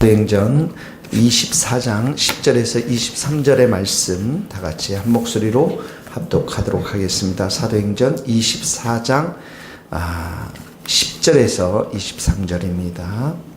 사도행전 24장 10절에서 23절의 말씀 다 같이 한 목소리로 합독하도록 하겠습니다. 사도행전 24장 아, 10절에서 23절입니다.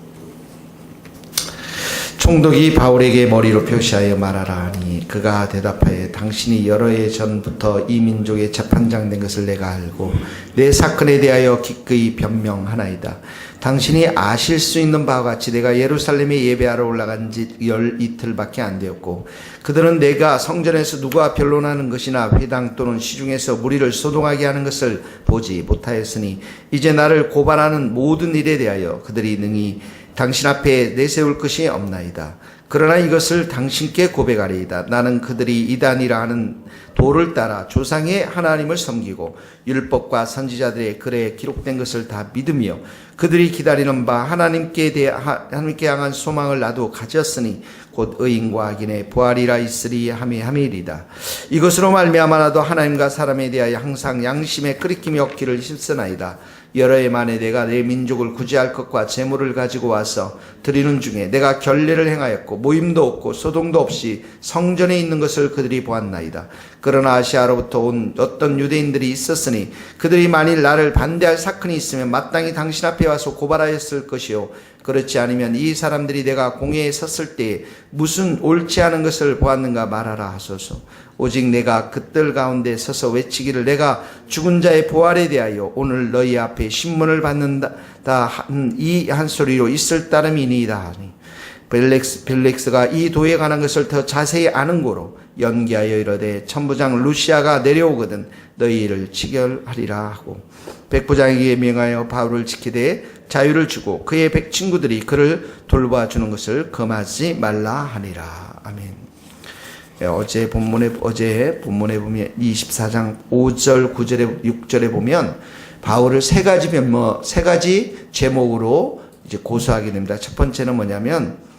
총독이 바울에게 머리로 표시하여 말하라 하니 그가 대답하여 당신이 여러 해 전부터 이 민족의 재판장 된 것을 내가 알고 내 사건에 대하여 기꺼이 변명하나이다. 당신이 아실 수 있는 바와 같이 내가 예루살렘에 예배하러 올라간 지 열 이틀밖에 안 되었고 그들은 내가 성전에서 누가 변론하는 것이나 회당 또는 시중에서 무리를 소동하게 하는 것을 보지 못하였으니 이제 나를 고발하는 모든 일에 대하여 그들이 능히 당신 앞에 내세울 것이 없나이다. 그러나 이것을 당신께 고백하리이다. 나는 그들이 이단이라 하는 도를 따라 조상의 하나님을 섬기고 율법과 선지자들의 글에 기록된 것을 다 믿으며 그들이 기다리는 바 하나님께 대해 하나님께 향한 소망을 나도 가졌으니 곧 의인과 악인의 부활이라 있으리 함이 함이리다. 이것으로 말미암아 나도 하나님과 사람에 대하여 항상 양심에 끓이킴이 없기를 힘쓰나이다. 여러 해 만에 내가 내 민족을 구제할 것과 재물을 가지고 와서 드리는 중에 내가 결례를 행하였고 모임도 없고 소동도 없이 성전에 있는 것을 그들이 보았나이다. 그러나 아시아로부터 온 어떤 유대인들이 있었으니 그들이 만일 나를 반대할 사건이 있으면 마땅히 당신 앞에 와서 고발하였을 것이요 그렇지 않으면 이 사람들이 내가 공회에 섰을 때 무슨 옳지 않은 것을 보았는가 말하라 하소서. 오직 내가 그들 가운데 서서 외치기를 내가 죽은 자의 부활에 대하여 오늘 너희 앞에 신문을 받는다 이 한 소리로 있을 따름이니이다 하니 벨렉스, 벨렉스가 이 도에 관한 것을 더 자세히 아는 고로 연기하여 이르되 천부장 루시아가 내려오거든 너희 일을 치결하리라 하고 백부장에게 명하여 바울을 지키되 자유를 주고 그의 백 친구들이 그를 돌봐주는 것을 금하지 말라 하니라 아멘. 예, 어제 본문에 어제 본문에 보면 24장 5절 9절에 6절에 보면 바울을 세 가지 변모 세 가지 제목으로 이제 고소하게 됩니다. 첫 번째는 뭐냐면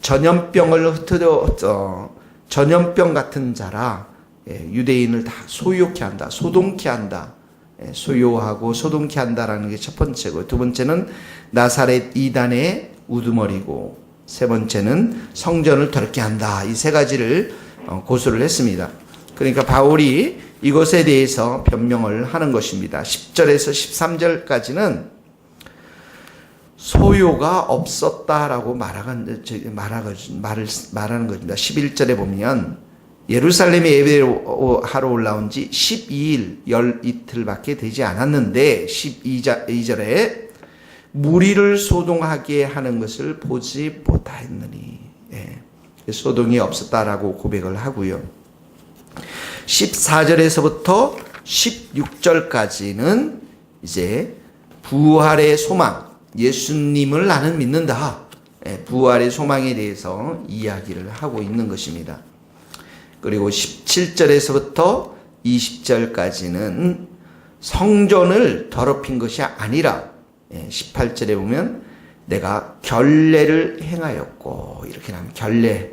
전염병을 흩어져 어, 전염병 같은 자라 예, 유대인을 다 소유케 한다, 소동케 한다, 예, 소유하고 소동케 한다라는 게 첫 번째고 두 번째는 나사렛 이단의 우두머리고 세 번째는 성전을 더럽게 한다. 이 세 가지를 어, 고소를 했습니다. 그러니까 바울이 이것에 대해서 변명을 하는 것입니다. 10절에서 13절까지는 소요가 없었다라고 말하는, 것입니다. 11절에 보면 예루살렘에 예배하러 올라온 지 12일, 열 이틀밖에 되지 않았는데 12절에 무리를 소동하게 하는 것을 보지 못하였느니. 예. 소동이 없었다라고 고백을 하고요. 14절에서부터 16절까지는 이제 부활의 소망, 예수님을 나는 믿는다. 예, 부활의 소망에 대해서 이야기를 하고 있는 것입니다. 그리고 17절에서부터 20절까지는 성전을 더럽힌 것이 아니라 18절에 보면 내가 결례를 행하였고 이렇게 나면 결례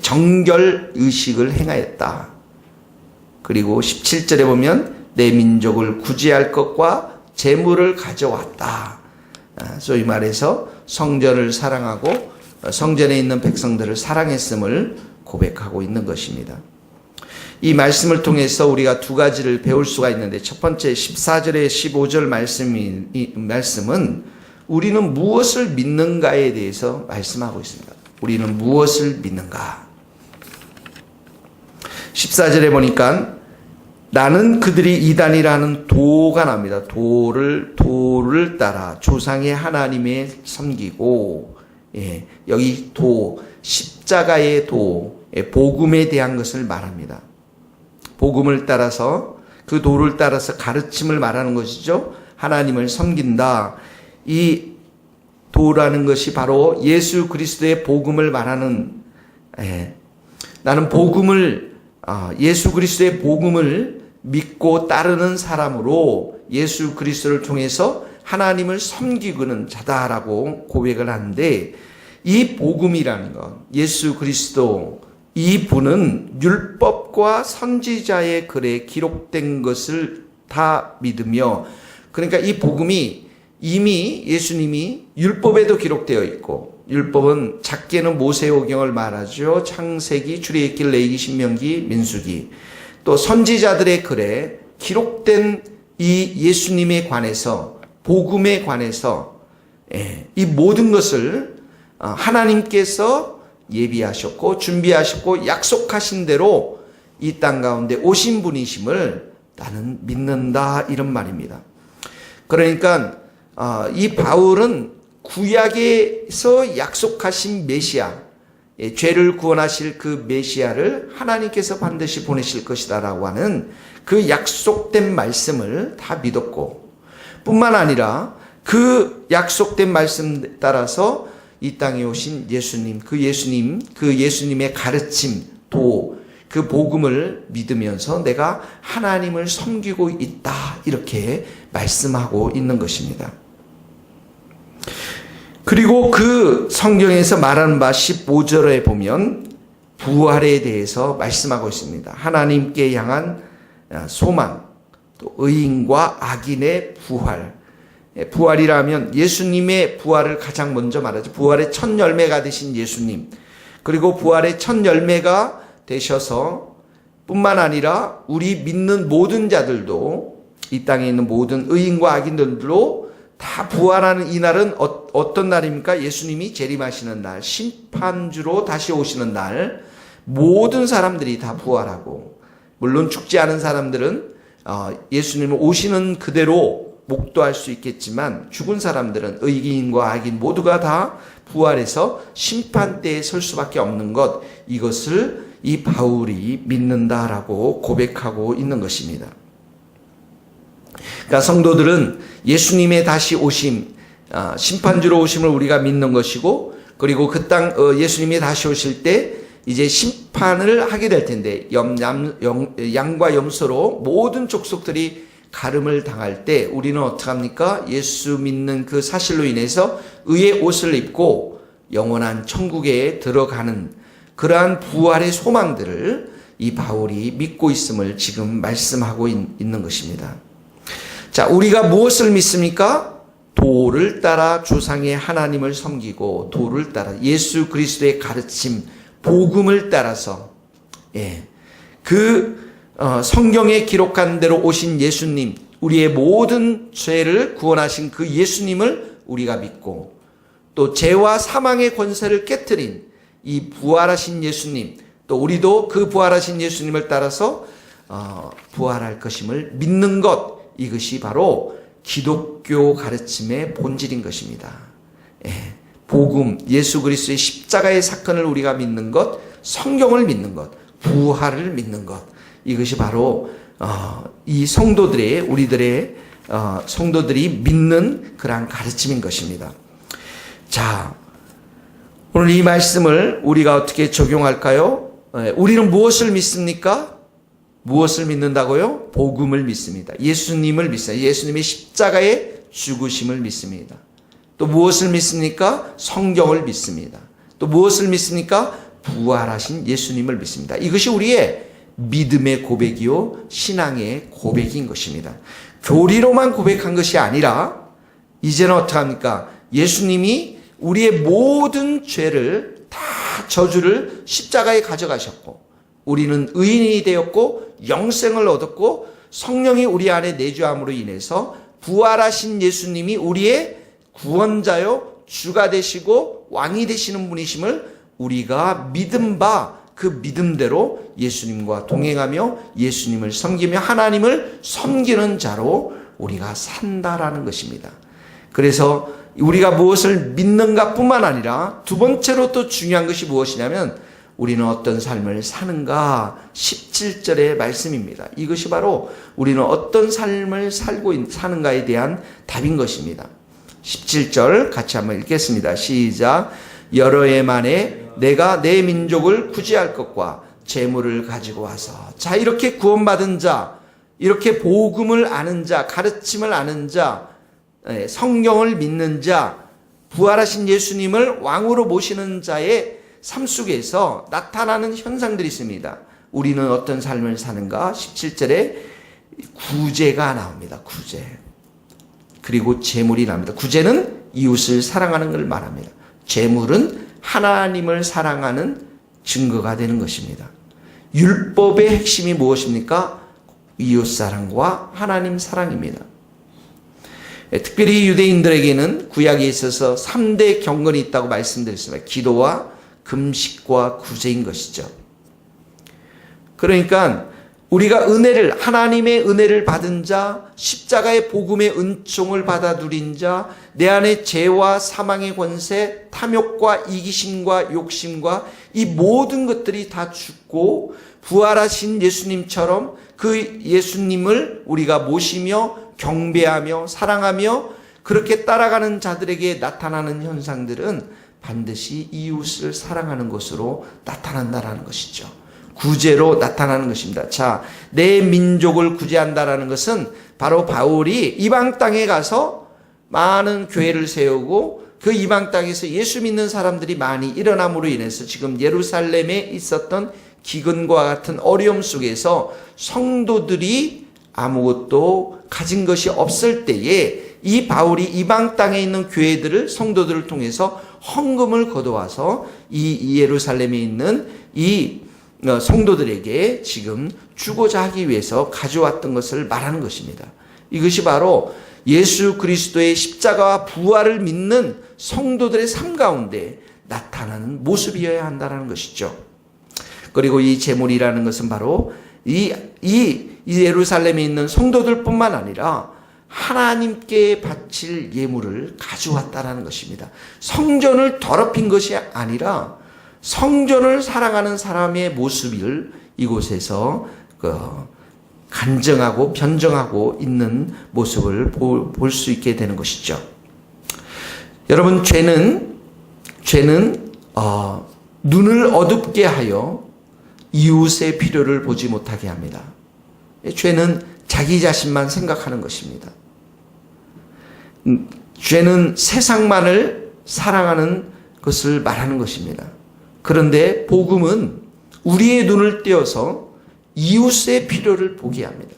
정결 의식을 행하였다. 그리고 17절에 보면 내 민족을 구제할 것과 재물을 가져왔다. 아, 소위 말해서 성전을 사랑하고 성전에 있는 백성들을 사랑했음을 고백하고 있는 것입니다. 이 말씀을 통해서 우리가 두 가지를 배울 수가 있는데 첫 번째 14절에 15절 말씀이, 이 말씀은 우리는 무엇을 믿는가에 대해서 말씀하고 있습니다. 우리는 무엇을 믿는가? 14절에 보니까 나는 그들이 이단이라는 도가 납니다. 도를 도를 따라 조상의 하나님에 섬기고 예, 여기 도 십자가의 도 예, 복음에 대한 것을 말합니다. 복음을 따라서 그 도를 따라서 가르침을 말하는 것이죠. 하나님을 섬긴다. 이 도라는 것이 바로 예수 그리스도의 복음을 말하는 예, 나는 복음을 아, 예수 그리스도의 복음을 믿고 따르는 사람으로 예수 그리스도를 통해서 하나님을 섬기고는 자다라고 고백을 하는데 이 복음이라는 것, 예수 그리스도 이 분은 율법과 선지자의 글에 기록된 것을 다 믿으며 그러니까 이 복음이 이미 예수님이 율법에도 기록되어 있고 율법은 작게는 모세오경을 말하죠. 창세기, 출애굽기, 레위기, 신명기, 민수기. 또 선지자들의 글에 기록된 이 예수님에 관해서 복음에 관해서 예, 이 모든 것을 어, 하나님께서 예비하셨고 준비하셨고 약속하신 대로 이 땅 가운데 오신 분이심을 나는 믿는다 이런 말입니다. 그러니까 어, 이 바울은 구약에서 약속하신 메시아, 예, 죄를 구원하실 그 메시아를 하나님께서 반드시 보내실 것이다라고 하는 그 약속된 말씀을 다 믿었고, 뿐만 아니라 그 약속된 말씀 따라서 이 땅에 오신 예수님, 그 예수님, 그 예수님의 가르침, 도, 그 복음을 믿으면서 내가 하나님을 섬기고 있다. 이렇게 말씀하고 있는 것입니다. 그리고 그 성경에서 말하는 바 15절에 보면 부활에 대해서 말씀하고 있습니다. 하나님께 향한 소망, 또 의인과 악인의 부활. 예, 부활이라면 예수님의 부활을 가장 먼저 말하죠. 부활의 첫 열매가 되신 예수님. 그리고 부활의 첫 열매가 되셔서 뿐만 아니라 우리 믿는 모든 자들도 이 땅에 있는 모든 의인과 악인들도 다 부활하는 이 날은 어, 떤 날입니까? 예수님이 재림하시는 날, 심판주로 다시 오시는 날, 모든 사람들이 다 부활하고, 물론 죽지 않은 사람들은 어, 예수님 오시는 그대로 목도할 수 있겠지만 죽은 사람들은 의인과 악인 모두가 다 부활해서 심판대에 설 수밖에 없는 것 이것을 이 바울이 믿는다라고 고백하고 있는 것입니다. 그러니까 성도들은 예수님의 다시 오심, 아, 심판주로 오심을 우리가 믿는 것이고, 그리고 그 땅, 어, 예수님이 다시 오실 때 이제 심판을 하게 될 텐데, 염, 양, 양과 염소로 모든 족속들이 가름을 당할 때 우리는 어떡합니까? 예수 믿는 그 사실로 인해서 의의 옷을 입고 영원한 천국에 들어가는 그러한 부활의 소망들을 이 바울이 믿고 있음을 지금 말씀하고 있는 것입니다. 자, 우리가 무엇을 믿습니까? 도를 따라 조상의 하나님을 섬기고 도를 따라 예수 그리스도의 가르침, 복음을 따라서 예. 그 어, 성경에 기록한 대로 오신 예수님, 우리의 모든 죄를 구원하신 그 예수님을 우리가 믿고 또 죄와 사망의 권세를 깨뜨린 이 부활하신 예수님, 또 우리도 그 부활하신 예수님을 따라서 어, 부활할 것임을 믿는 것 이것이 바로 기독교 가르침의 본질인 것입니다. 예, 복음, 예수 그리스도의 십자가의 사건을 우리가 믿는 것, 성경을 믿는 것, 부활을 믿는 것 이것이 바로 어, 이 성도들의 우리들의 어, 성도들이 믿는 그러한 가르침인 것입니다. 자, 오늘 이 말씀을 우리가 어떻게 적용할까요? 예, 우리는 무엇을 믿습니까? 무엇을 믿는다고요? 복음을 믿습니다. 예수님을 믿습니다. 예수님의 십자가의 죽으심을 믿습니다. 또 무엇을 믿습니까? 성경을 믿습니다. 또 무엇을 믿습니까? 부활하신 예수님을 믿습니다. 이것이 우리의 믿음의 고백이요, 신앙의 고백인 것입니다. 교리로만 고백한 것이 아니라, 이제는 어떡합니까? 예수님이 우리의 모든 죄를 다 저주를 십자가에 가져가셨고, 우리는 의인이 되었고 영생을 얻었고 성령이 우리 안에 내주함으로 인해서 부활하신 예수님이 우리의 구원자요 주가 되시고 왕이 되시는 분이심을 우리가 믿음 바 그 믿음대로 예수님과 동행하며 예수님을 섬기며 하나님을 섬기는 자로 우리가 산다라는 것입니다. 그래서 우리가 무엇을 믿는가 뿐만 아니라 두 번째로 또 중요한 것이 무엇이냐면 우리는 어떤 삶을 사는가 17절의 말씀입니다. 이것이 바로 우리는 어떤 삶을 살고 사는가에 대한 답인 것입니다. 17절 같이 한번 읽겠습니다. 시작. 여러 해 만에 내가 내 민족을 구제할 것과 재물을 가지고 와서 자 이렇게 구원받은 자 이렇게 복음을 아는 자 가르침을 아는 자 예, 성경을 믿는 자 부활하신 예수님을 왕으로 모시는 자의 삶 속에서 나타나는 현상들이 있습니다. 우리는 어떤 삶을 사는가? 17절에 구제가 나옵니다. 구제. 그리고 재물이 나옵니다. 구제는 이웃을 사랑하는 걸 말합니다. 재물은 하나님을 사랑하는 증거가 되는 것입니다. 율법의 핵심이 무엇입니까? 이웃 사랑과 하나님 사랑입니다. 예, 특별히 유대인들에게는 구약에 있어서 3대 경건이 있다고 말씀드렸습니다. 기도와 금식과 구제인 것이죠. 그러니까 우리가 은혜를 하나님의 은혜를 받은 자, 십자가의 복음의 은총을 받아 누린 자, 내 안에 죄와 사망의 권세, 탐욕과 이기심과 욕심과 이 모든 것들이 다 죽고 부활하신 예수님처럼 그 예수님을 우리가 모시며 경배하며 사랑하며 그렇게 따라가는 자들에게 나타나는 현상들은 반드시 이웃을 사랑하는 것으로 나타난다라는 것이죠. 구제로 나타나는 것입니다. 자, 내 민족을 구제한다라는 것은 바로 바울이 이방 땅에 가서 많은 교회를 세우고 그 이방 땅에서 예수 믿는 사람들이 많이 일어남으로 인해서 지금 예루살렘에 있었던 기근과 같은 어려움 속에서 성도들이 아무것도 가진 것이 없을 때에 이 바울이 이방 땅에 있는 교회들을 성도들을 통해서 헌금을 거둬와서 이 예루살렘에 있는 이 어, 성도들에게 지금 주고자 하기 위해서 가져왔던 것을 말하는 것입니다. 이것이 바로 예수 그리스도의 십자가와 부활을 믿는 성도들의 삶 가운데 나타나는 모습이어야 한다는 것이죠. 그리고 이 제물이라는 것은 바로 이, 이, 이 예루살렘에 있는 성도들뿐만 아니라 하나님께 바칠 예물을 가져왔다라는 것입니다. 성전을 더럽힌 것이 아니라 성전을 사랑하는 사람의 모습을 이곳에서 그 간정하고 변정하고 있는 모습을 볼 수 있게 되는 것이죠. 여러분 죄는 죄는 어, 눈을 어둡게 하여 이웃의 필요를 보지 못하게 합니다. 죄는 자기 자신만 생각하는 것입니다. 음, 죄는 세상만을 사랑하는 것을 말하는 것입니다. 그런데 복음은 우리의 눈을 떼어서 이웃의 필요를 보게 합니다.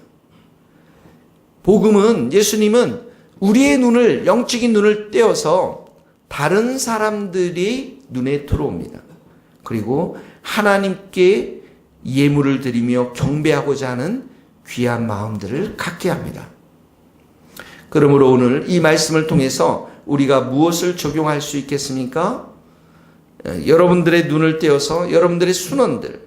복음은 예수님은 우리의 눈을 영적인 눈을 떼어서 다른 사람들이 눈에 들어옵니다. 그리고 하나님께 예물을 드리며 경배하고자 하는 귀한 마음들을 갖게 합니다. 그러므로 오늘 이 말씀을 통해서 우리가 무엇을 적용할 수 있겠습니까? 여러분들의 눈을 떼어서 여러분들의 순원들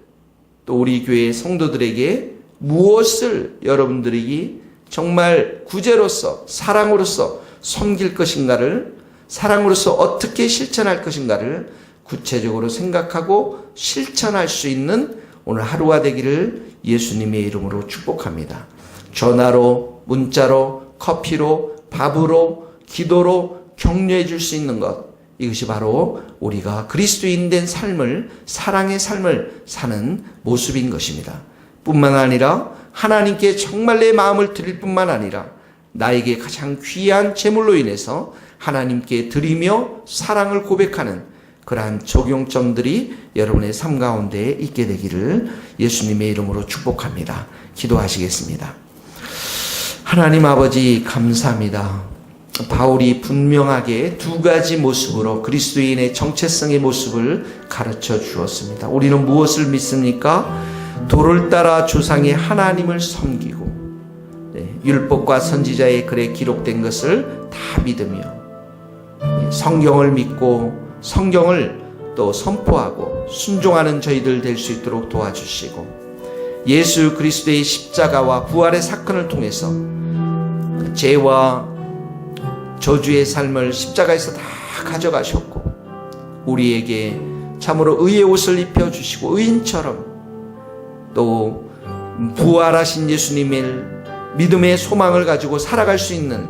또 우리 교회 성도들에게 무엇을 여러분들이 정말 구제로서 사랑으로서 섬길 것인가를 사랑으로서 어떻게 실천할 것인가를 구체적으로 생각하고 실천할 수 있는 오늘 하루가 되기를 예수님의 이름으로 축복합니다. 전화로, 문자로, 커피로, 밥으로, 기도로 격려해 줄 수 있는 것. 이것이 바로 우리가 그리스도인 된 삶을, 사랑의 삶을 사는 모습인 것입니다. 뿐만 아니라 하나님께 정말 내 마음을 드릴 뿐만 아니라 나에게 가장 귀한 제물로 인해서 하나님께 드리며 사랑을 고백하는 그러한 적용점들이 여러분의 삶 가운데 있게 되기를 예수님의 이름으로 축복합니다. 기도하시겠습니다. 하나님 아버지 감사합니다. 바울이 분명하게 두 가지 모습으로 그리스도인의 정체성의 모습을 가르쳐 주었습니다. 우리는 무엇을 믿습니까? 도를 따라 조상의 하나님을 섬기고 네, 율법과 선지자의 글에 기록된 것을 다 믿으며 네, 성경을 믿고 성경을 또 선포하고 순종하는 저희들 될 수 있도록 도와주시고 예수 그리스도의 십자가와 부활의 사건을 통해서 죄와 저주의 삶을 십자가에서 다 가져가셨고 우리에게 참으로 의의 옷을 입혀 주시고 의인처럼 또 부활하신 예수님의 믿음의 소망을 가지고 살아갈 수 있는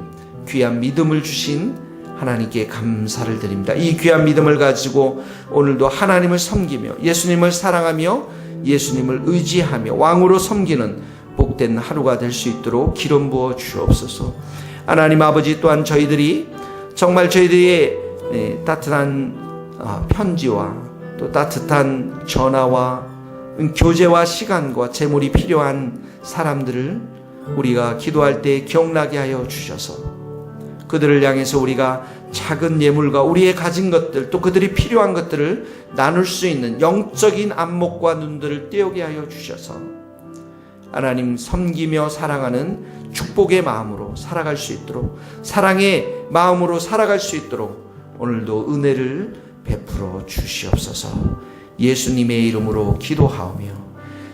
귀한 믿음을 주신 하나님께 감사를 드립니다. 이 귀한 믿음을 가지고 오늘도 하나님을 섬기며 예수님을 사랑하며 예수님을 의지하며 왕으로 섬기는 복된 하루가 될 수 있도록 기름 부어 주옵소서. 하나님 아버지 또한 저희들이 정말 저희들의 네, 따뜻한 아, 편지와 또 따뜻한 전화와 교제와 시간과 재물이 필요한 사람들을 우리가 기도할 때 기억나게 하여 주셔서 그들을 향해서 우리가 작은 예물과 우리의 가진 것들 또 그들이 필요한 것들을 나눌 수 있는 영적인 안목과 눈들을 띄우게 하여 주셔서 하나님 섬기며 사랑하는 축복의 마음으로 살아갈 수 있도록 사랑의 마음으로 살아갈 수 있도록 오늘도 은혜를 베풀어 주시옵소서 예수님의 이름으로 기도하오며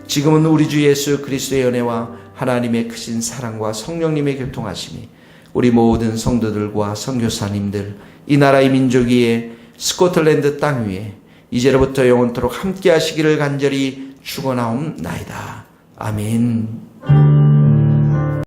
지금은 우리 주 예수 그리스도의 은혜와 하나님의 크신 사랑과 성령님의 교통하심이 우리 모든 성도들과 선교사님들 이 나라의 민족 위에 스코틀랜드 땅 위에 이제로부터 영원토록 함께 하시기를 간절히 축원하옵나이다. 아멘.